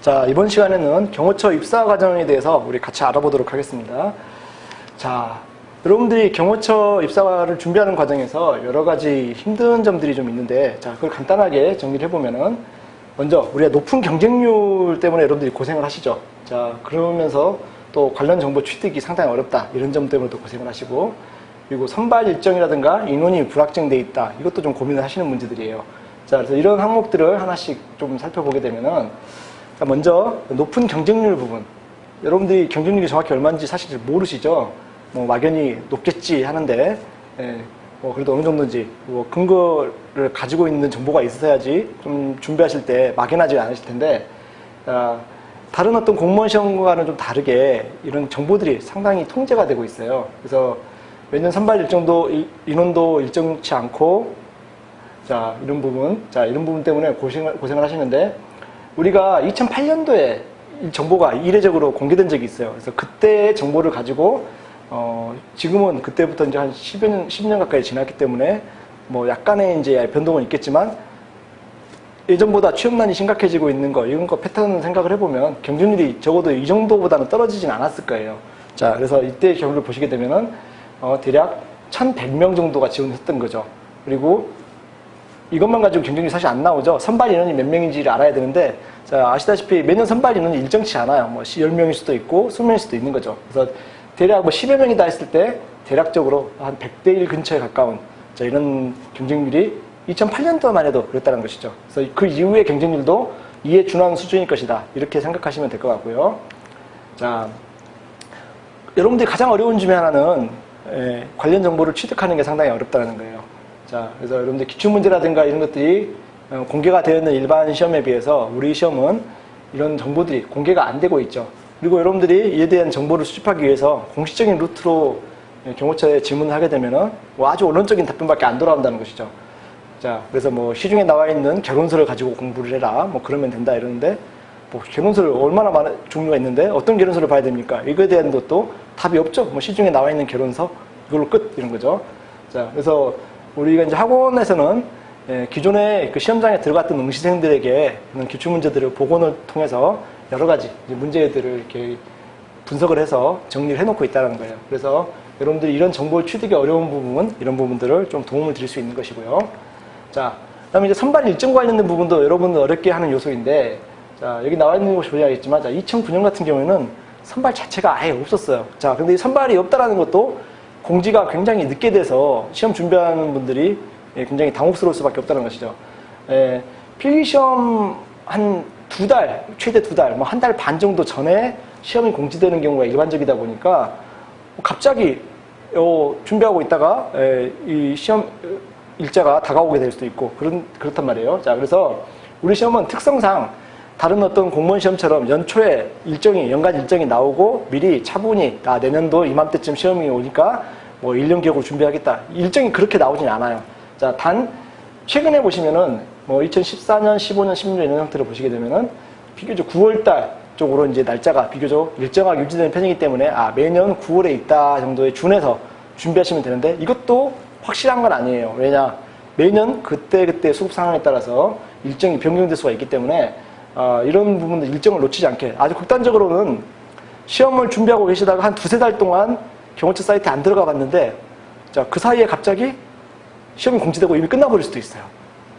자, 이번 시간에는 경호처 입사 과정에 대해서 우리 같이 알아보도록 하겠습니다. 자, 여러분들이 경호처 입사를 준비하는 과정에서 여러 가지 힘든 점들이 좀 있는데, 자, 그걸 간단하게 정리를 해보면은, 먼저 우리가 높은 경쟁률 때문에 여러분들이 고생을 하시죠. 자, 그러면서 또 관련 정보 취득이 상당히 어렵다. 이런 점 때문에 또 고생을 하시고, 그리고 선발 일정이라든가 인원이 불확정돼 있다. 이것도 좀 고민을 하시는 문제들이에요. 자, 그래서 이런 항목들을 하나씩 좀 살펴보게 되면은, 자, 먼저 높은 경쟁률 부분. 여러분들이 경쟁률이 정확히 얼마인지 사실 잘 모르시죠? 뭐 막연히 높겠지 하는데, 예, 뭐 그래도 어느 정도인지 뭐 근거를 가지고 있는 정보가 있어야지 좀 준비하실 때 막연하지 않으실 텐데, 아, 다른 어떤 공무원 시험과는 좀 다르게 이런 정보들이 상당히 통제가 되고 있어요. 그래서 매년 선발 일정도 일- 인원도 일정치 않고 자 이런 부분 자 이런 부분 때문에 고생을 고생을 하시는데 우리가 2008년도에 이 정보가 이례적으로 공개된 적이 있어요. 그래서 그때의 정보를 가지고 어 지금은 그때부터 이제 한 10여 년, 10년 가까이 지났기 때문에 뭐 약간의 이제 변동은 있겠지만 예전보다 취업난이 심각해지고 있는 거, 이런 거 패턴 생각을 해보면 경쟁률이 적어도 이 정도보다는 떨어지진 않았을 거예요. 자, 그래서 이때 경우를 보시게 되면은, 어, 대략 1100명 정도가 지원했던 거죠. 그리고 이것만 가지고 경쟁률이 사실 안 나오죠. 선발 인원이 몇 명인지를 알아야 되는데, 자, 아시다시피 매년 선발 인원이 일정치 않아요. 뭐 10명일 수도 있고, 20명일 수도 있는 거죠. 그래서 대략 뭐 10여 명이다 했을 때, 대략적으로 한 100대 1 근처에 가까운, 자, 이런 경쟁률이 2008년도만 해도 그랬다는 것이죠. 그래서 그 이후의 경쟁률도 이에 준하는 수준일 것이다. 이렇게 생각하시면 될 것 같고요. 자, 여러분들이 가장 어려운 중에 하나는 에, 관련 정보를 취득하는 게 상당히 어렵다는 거예요. 자, 그래서 여러분들 기출문제라든가 이런 것들이 어, 공개가 되어 있는 일반 시험에 비해서 우리 시험은 이런 정보들이 공개가 안 되고 있죠. 그리고 여러분들이 이에 대한 정보를 수집하기 위해서 공식적인 루트로 예, 경호처에 질문을 하게 되면은 뭐 아주 원론적인 답변밖에 안 돌아온다는 것이죠. 자, 그래서 뭐 시중에 나와 있는 결혼서를 가지고 공부를 해라. 뭐 그러면 된다 이러는데 뭐 결혼서를 얼마나 많은 종류가 있는데 어떤 결혼서를 봐야 됩니까? 이거에 대한 것도 답이 없죠. 뭐 시중에 나와 있는 결혼서 이걸로 끝 이런 거죠. 자, 그래서 우리가 이제 학원에서는 예, 기존에 그 시험장에 들어갔던 응시생들에게 그런 기출 문제들을 복원을 통해서 여러 가지 문제들을 이렇게 분석을 해서 정리를 해놓고 있다는 거예요. 그래서 여러분들이 이런 정보를 취득이 어려운 부분, 이런 부분들을 좀 도움을 드릴 수 있는 것이고요. 자, 그 다음에 이제 선발 일정 관련된 부분도 여러분들 어렵게 하는 요소인데, 자, 여기 나와 있는 것이 보셔야겠지만, 자, 2009년 같은 경우에는 선발 자체가 아예 없었어요. 자, 근데 이 선발이 없다라는 것도 공지가 굉장히 늦게 돼서 시험 준비하는 분들이 예, 굉장히 당혹스러울 수밖에 없다는 것이죠. 예, 필기 시험 한 두 달, 최대 두 달, 뭐 한 달 반 정도 전에 시험이 공지되는 경우가 일반적이다 보니까 갑자기 어, 준비하고 있다가 에, 이 시험 일자가 다가오게 될 수도 있고 그런 그렇단 말이에요. 자, 그래서 우리 시험은 특성상 다른 어떤 공무원 시험처럼 연초에 일정이 연간 일정이 나오고 미리 차분히 아 내년도 이맘때쯤 시험이 오니까 뭐 1년 계획으로 준비하겠다. 일정이 그렇게 나오진 않아요. 자, 단 최근에 보시면은 뭐 2014년, 15년, 16년 이런 형태를 보시게 되면은 비교적 9월달 쪽으로 이제 날짜가 비교적 일정하게 유지되는 편이기 때문에 아 매년 9월에 있다 정도에 준해서 준비하시면 되는데 이것도 확실한 건 아니에요. 왜냐 매년 그때 그때 수급 상황에 따라서 일정이 변경될 수가 있기 때문에 아, 이런 부분들 일정을 놓치지 않게 아주 극단적으로는 시험을 준비하고 계시다가 한 두세 달 동안 경호처 사이트에 안 들어가 봤는데 자, 그 사이에 갑자기 시험이 공지되고 이미 끝나버릴 수도 있어요.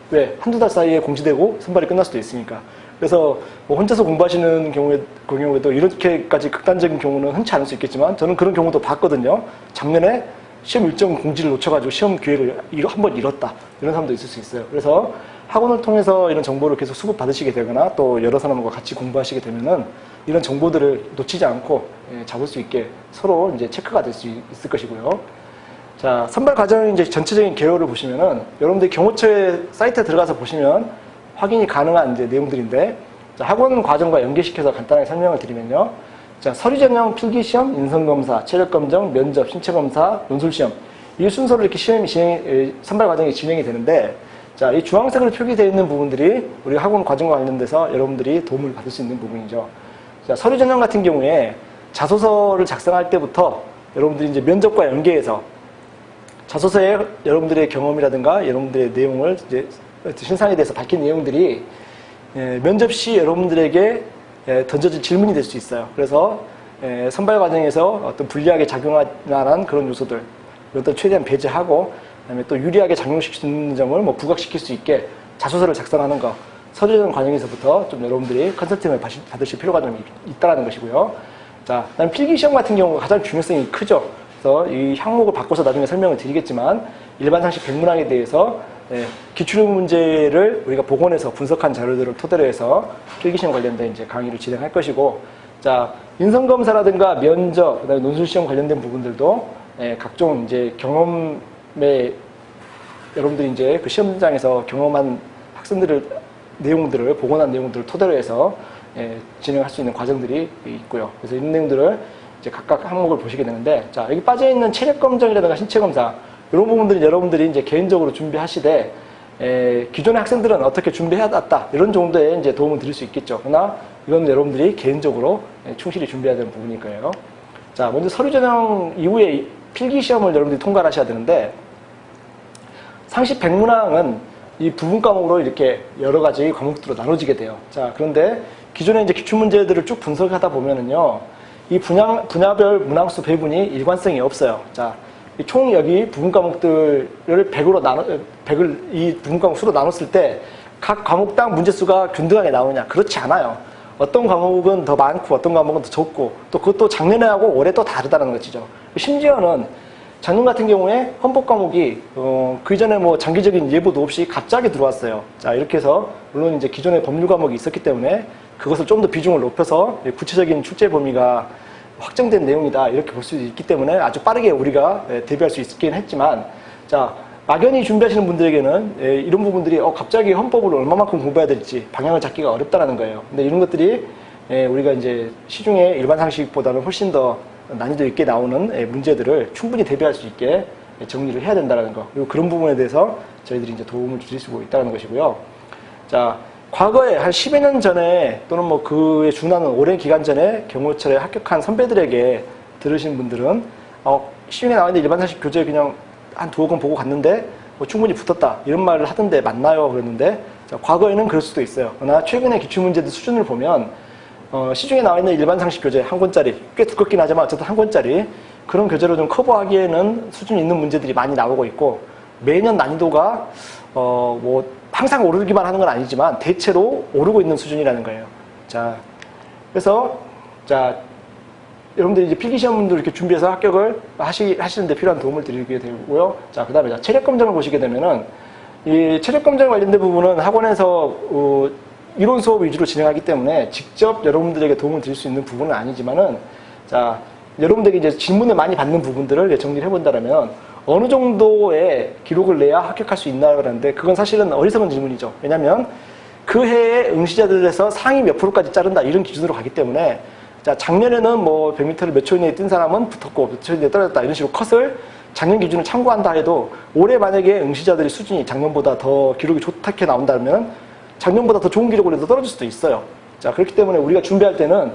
왜? 한두 달 사이에 공지되고 선발이 끝날 수도 있으니까. 그래서 뭐 혼자서 공부하시는 경우에, 그 경우에도 이렇게까지 극단적인 경우는 흔치 않을 수 있겠지만 저는 그런 경우도 봤거든요. 작년에 시험 일정 공지를 놓쳐가지고 시험 기획을 한 번 잃었다. 이런 사람도 있을 수 있어요. 그래서 학원을 통해서 이런 정보를 계속 수급 받으시게 되거나 또 여러 사람과 같이 공부하시게 되면은 이런 정보들을 놓치지 않고 예, 잡을 수 있게 서로 이제 체크가 될 수 있을 것이고요. 자, 선발 과정 이제 전체적인 개요를 보시면은 여러분들 경호처의 사이트에 들어가서 보시면 확인이 가능한 이제 내용들인데 자, 학원 과정과 연계시켜서 간단하게 설명을 드리면요. 자, 서류 전형 필기 시험, 인성 검사, 체력 검정, 면접, 신체 검사, 논술 시험 이 순서로 이렇게 시험이 진행 에, 선발 과정이 진행이 되는데 자, 이 주황색으로 표기되어 있는 부분들이 우리 학원 과정과 관련돼서 여러분들이 도움을 받을 수 있는 부분이죠. 자, 서류 전형 같은 경우에 자소서를 작성할 때부터 여러분들이 이제 면접과 연계해서 자소서에 여러분들의 경험이라든가 여러분들의 내용을 이제 신상에 대해서 밝힌 내용들이 예, 면접 시 여러분들에게 예, 던져질 질문이 될 수 있어요. 그래서 예, 선발 과정에서 어떤 불리하게 작용할 만한 그런 요소들 이것들 최대한 배제하고 그다음에 또 유리하게 있는 점을 뭐 부각시킬 수 있게 자소서를 작성하는 거 서류 전형 과정에서부터 좀 여러분들이 컨설팅을 받으실- 필요가 좀 있- 있다라는 것이고요. 자, 그다음 필기 시험 같은 경우가 가장 중요성이 크죠. 그래서 이 항목을 바꿔서 나중에 설명을 드리겠지만 일반 상식 백문항에 대해서 예, 기출 문제를 우리가 복원해서 분석한 자료들을 토대로 해서 필기 시험 관련된 이제 강의를 진행할 것이고, 자 인성검사라든가 면접, 그다음에 논술시험 관련된 부분들도 예, 각종 이제 경험 에 여러분들이 이제 그 시험장에서 경험한 학생들을 내용들을 복원한 내용들을 토대로 해서 예, 진행할 수 있는 과정들이 있고요. 그래서 이런 내용들을 이제 각각 항목을 보시게 되는데, 자 여기 빠져 있는 체력 검정이라든가 신체 검사 이런 부분들은 여러분들이 이제 개인적으로 준비하시되 에, 기존의 학생들은 어떻게 준비해왔다 이런 정도의 이제 도움을 드릴 수 있겠죠. 그러나 이건 여러분들이 개인적으로 예, 충실히 준비해야 되는 부분일 거예요. 자 먼저 서류 전형 이후에 필기 시험을 여러분들이 통과를 하셔야 되는데 상식 백문항은 이 부분 과목으로 이렇게 여러 가지 과목들로 나눠지게 돼요. 자, 그런데 기존에 이제 기출 문제들을 쭉 분석하다 보면은요, 이 분야, 분야별 문항수 배분이 일관성이 없어요. 자, 이총 여기 부분 과목들을 100으로 나눠, 100을 이 부분 과목 수로 나눴을 때 각 과목당 문제수가 균등하게 나오냐? 그렇지 않아요. 어떤 과목은 더 많고 어떤 과목은 더 적고 또 그것도 작년에 하고 올해 또 다르다는 것이죠. 심지어는 작년 같은 경우에 헌법 과목이 어, 그 이전에 뭐 장기적인 예보도 없이 갑자기 들어왔어요. 자 이렇게 해서 물론 이제 기존에 법률 과목이 있었기 때문에 그것을 좀 더 비중을 높여서 구체적인 출제 범위가 확정된 내용이다 이렇게 볼 수 있기 때문에 아주 빠르게 우리가 예, 대비할 수 있긴 했지만 자 막연히 준비하시는 분들에게는 예, 이런 부분들이 어, 갑자기 헌법을 얼마만큼 공부해야 될지 방향을 잡기가 어렵다라는 거예요. 근데 이런 것들이 예, 우리가 이제 시중의 일반 상식보다는 훨씬 더 난이도 있게 나오는 예, 문제들을 충분히 대비할 수 있게 예, 정리를 해야 된다는 거. 그리고 그런 부분에 대해서 저희들이 이제 도움을 드릴 수 있다는 것이고요. 자, 과거에 한 10여 년 전에 또는 뭐 그에 준하는 오랜 기간 전에 경호처에 합격한 선배들에게 들으신 분들은 어, 시중에 나와 있는 일반 상식 교재 그냥 한 두어 권 보고 갔는데 뭐 충분히 붙었다 이런 말을 하던데 맞나요? 그랬는데 자, 과거에는 그럴 수도 있어요. 그러나 최근에 기출문제들 수준을 보면 어, 시중에 나와 있는 일반 상식 교재 한 권짜리 꽤 두껍긴 하지만 어쨌든 한 권짜리 그런 교재로 좀 커버하기에는 수준 있는 문제들이 많이 나오고 있고 매년 난이도가 어, 뭐 항상 오르기만 하는 건 아니지만 대체로 오르고 있는 수준이라는 거예요. 자, 그래서 자 여러분들이 이제 필기시험도 이렇게 준비해서 합격을 하시, 하시는데 필요한 도움을 드리게 되고요. 자, 그 다음에 체력 검정을 보시게 되면은 이 체력 검정 관련된 부분은 학원에서 어, 이론 수업 위주로 진행하기 때문에 직접 여러분들에게 도움을 드릴 수 있는 부분은 아니지만은 자, 여러분들에게 이제 질문을 많이 받는 부분들을 정리를 해본다면 어느 정도의 기록을 내야 합격할 수 있나 그러는데 그건 사실은 어리석은 질문이죠. 왜냐하면 그 해에 응시자들에서 상위 몇 프로까지 자른다 이런 기준으로 가기 때문에 자 작년에는 뭐 100m를 몇 초 이내에 뛴 사람은 붙었고 몇 초 이내에 떨어졌다 이런 식으로 컷을 작년 기준을 참고한다 해도 올해 만약에 응시자들의 수준이 작년보다 더 기록이 좋게 나온다면 작년보다 더 좋은 기록을 해도 떨어질 수도 있어요. 자 그렇기 때문에 우리가 준비할 때는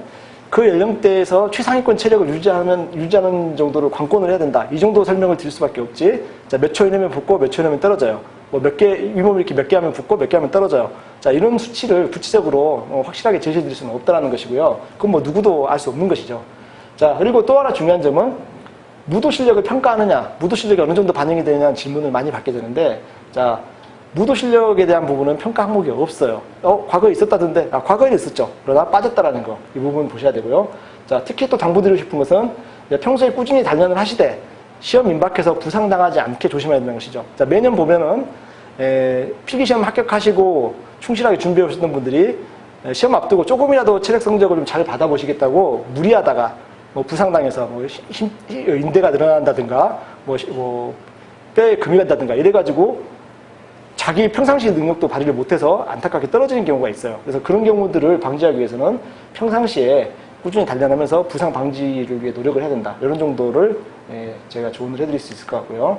그 연령대에서 최상위권 체력을 유지하면 유지하는 정도로 관건을 해야 된다. 이 정도 설명을 드릴 수밖에 없지. 자 몇 초 이내면 붙고 몇 초 이내면 떨어져요. 뭐 몇 개 위몸 이렇게 몇 개 하면 붙고 몇 개 하면 떨어져요. 자 이런 수치를 구체적으로 어, 확실하게 제시해 드릴 수는 없다라는 것이고요. 그건 뭐 누구도 알 수 없는 것이죠. 자 그리고 또 하나 중요한 점은 무도 실력을 평가하느냐, 무도 실력이 어느 정도 반영이 되느냐는 질문을 많이 받게 되는데, 자, 무도 실력에 대한 부분은 평가 항목이 없어요. 어, 과거에 있었다던데, 아, 과거에 있었죠. 그러나 빠졌다라는 거, 이 부분 보셔야 되고요. 자, 특히 또 당부드리고 싶은 것은, 평소에 꾸준히 단련을 하시되, 시험 임박해서 부상당하지 않게 조심해야 되는 것이죠. 자, 매년 보면은, 에, 필기시험 합격하시고 충실하게 준비해 오셨던 분들이 에, 시험 앞두고 조금이라도 체력 성적을 좀 잘 받아보시겠다고 무리하다가 뭐 부상당해서 뭐 힘- 힘- 인대가 늘어난다든가 뭐, 시- 뭐 뼈에 금이 간다든가 이래가지고 자기 평상시 능력도 발휘를 못해서 안타깝게 떨어지는 경우가 있어요. 그래서 그런 경우들을 방지하기 위해서는 평상시에 꾸준히 단련하면서 부상 방지를 위해 노력을 해야 된다. 이런 정도를 예, 제가 조언을 해드릴 수 있을 것 같고요.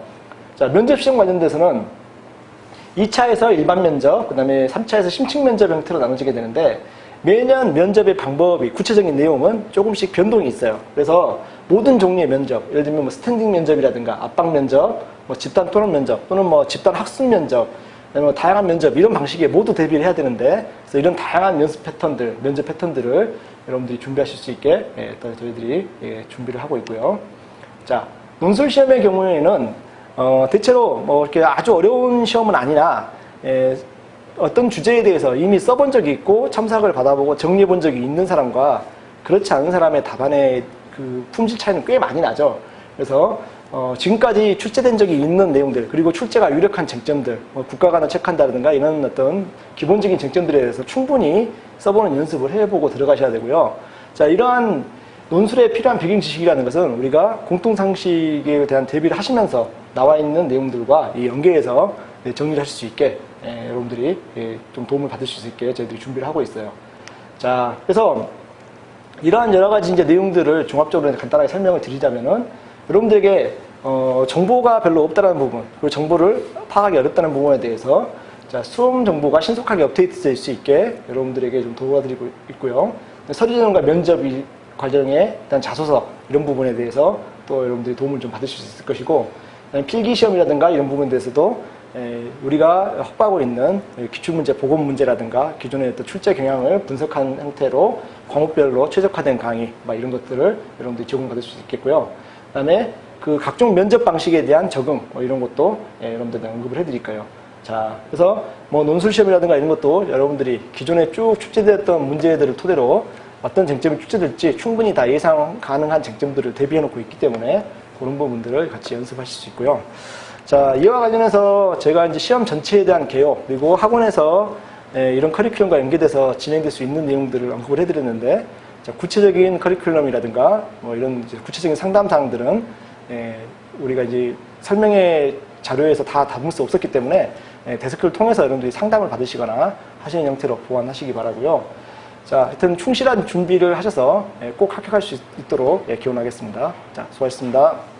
자 면접 시험 관련돼서는 2차에서 일반 면접, 그 다음에 3차에서 심층 면접 형태로 나눠지게 되는데 매년 면접의 방법이 구체적인 내용은 조금씩 변동이 있어요. 그래서 모든 종류의 면접, 예를 들면 뭐 스탠딩 면접이라든가 압박 면접, 뭐 집단 토론 면접 또는 뭐 집단 학습 면접, 그다음에 뭐 다양한 면접 이런 방식에 모두 대비를 해야 되는데 그래서 이런 다양한 연습 패턴들, 면접 패턴들을 여러분들이 준비하실 수 있게 예, 또 저희들이 예, 준비를 하고 있고요. 자, 논술 시험의 경우에는 어, 대체로 뭐 이렇게 아주 어려운 시험은 아니나 예, 어떤 주제에 대해서 이미 써본 적이 있고 첨삭을 받아보고 정리해 본 적이 있는 사람과 그렇지 않은 사람의 답안의 그 품질 차이는 꽤 많이 나죠. 그래서 어, 지금까지 출제된 적이 있는 내용들 그리고 출제가 유력한 쟁점들 뭐 국가관을 체크한다든가 이런 어떤 기본적인 쟁점들에 대해서 충분히 써보는 연습을 해보고 들어가셔야 되고요. 자 이러한 논술에 필요한 배경 지식이라는 것은 우리가 공통상식에 대한 대비를 하시면서 나와 있는 내용들과 이 연계해서 네, 정리를 하실 수 있게 예, 여러분들이 예, 좀 도움을 받으실 수 있게 저희들이 준비를 하고 있어요. 자 그래서 이러한 여러 가지 이제 내용들을 종합적으로 간단하게 설명을 드리자면은 여러분들에게 어, 정보가 별로 없다는 부분 그리고 정보를 파악하기 어렵다는 부분에 대해서 자, 수험 정보가 신속하게 업데이트 될 수 있게 여러분들에게 좀 도와드리고 있고요. 서류전과 면접 이 과정에 일단 자소서 이런 부분에 대해서 또 여러분들이 도움을 좀 받으실 수 있을 것이고 필기 시험이라든가 이런 부분에 대해서도 에, 우리가 확보하고 있는 기출문제, 보건 문제라든가 기존의 어떤 출제 경향을 분석한 형태로 과목별로 최적화된 강의 막 이런 것들을 여러분들이 제공받을 수 있겠고요. 그다음에 그 각종 면접 방식에 대한 적응 뭐 이런 것도 예, 여러분들한테 언급을 해드릴까요. 자, 그래서 뭐 논술 시험이라든가 이런 것도 여러분들이 기존에 쭉 출제되었던 문제들을 토대로 어떤 쟁점이 출제될지 충분히 다 예상 가능한 쟁점들을 대비해 놓고 있기 때문에 그런 부분들을 같이 연습하실 수 있고요. 자, 이와 관련해서 제가 이제 시험 전체에 대한 개요, 그리고 학원에서 예, 이런 커리큘럼과 연계돼서 진행될 수 있는 내용들을 언급을 해드렸는데, 자, 구체적인 커리큘럼이라든가 뭐 이런 구체적인 상담 사항들은 예, 우리가 이제 설명의 자료에서 다 담을 수 없었기 때문에 예, 데스크를 통해서 여러분들이 상담을 받으시거나 하시는 형태로 보완하시기 바라고요. 자, 하여튼 충실한 준비를 하셔서 예, 꼭 합격할 수 있도록 예, 기원하겠습니다. 자, 수고하셨습니다.